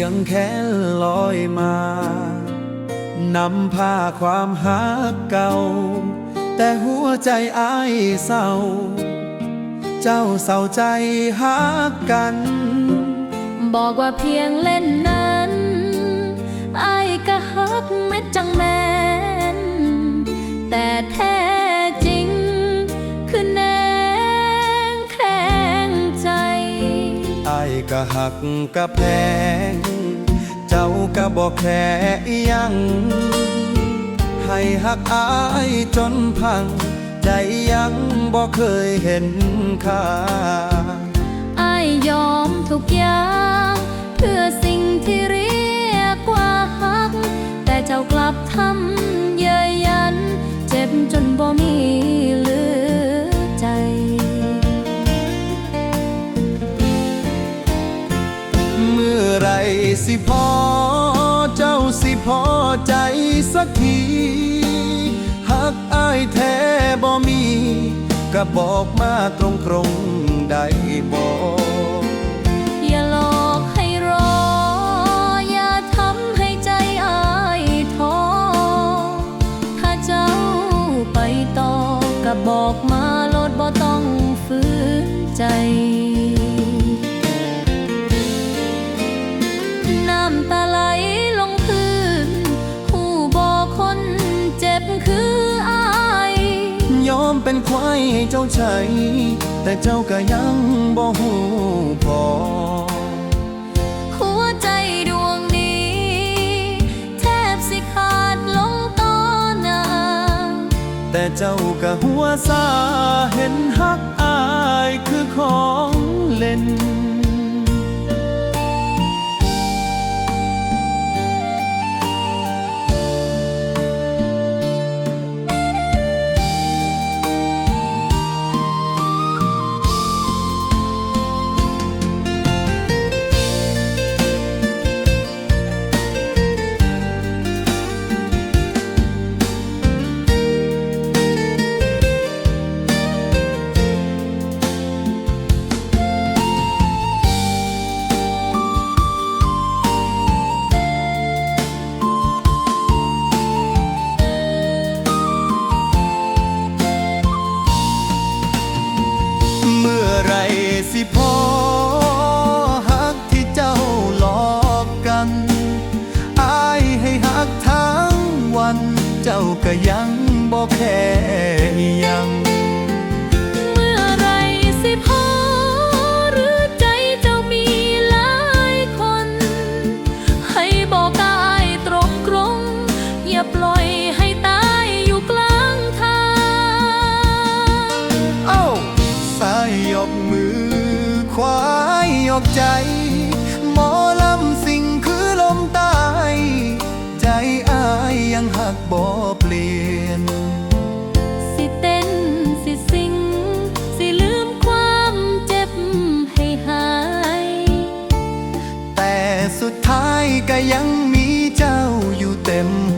สียงแค้นลอยมานำพาความหักเก่า แต่หัวใจอ้ายเศร้า เจ้าเศร้าใจหักกัน บอกว่าเพียงเล่นนั้นไอ้ายก็ฮักเม็ดจังแม กะหักกะแพง เจ้าก็บอกแค่ยัง ให้หักอายจนพัง ใจยังบอกเคยเห็นค่าไอ้ายยอมทุกอย่าง เพื่อสิ่งที่รี สิพอ เจ้าสิพอใจสักทีหักอายแท้บ่มีก็บอกมาตรงตรงได้บอกอย่าหลอกให้รอ อย่าทำให้ใจอายท้อถ้าเจ้าไปต่อก็บอกมาโลดบ่ต้องฝืนใจ เป็นควายให้เจ้าใช้แต่เจ้าก็ยังบ่หูพอ หัวใจดวงนี้ แทบสิขาดลงต่อหน้าแต่เจ้าก็หัวซาเห็นหักอายคือของเล่น สิพอหักที่เจ้าหลอกกันอายให้หักทั้งวัน เจ้าก็ยังบอกแค่ยังเมื่อไรสิพอหรือใจเจ้ามีหลายคนให้บอกกายตรงตรงๆอย่าปล่อยให้ตายอยู่กลางทางเอ้าสายยกมือ ควายยกใจ หมอลำสิ่งคือลมตาย ใจอายยังหักบ่เปลี่ยน สิเต้นสิสิง สิลืมความเจ็บให้หาย แต่สุดท้ายก็ยังมีเจ้าอยู่เต็มหัวใจ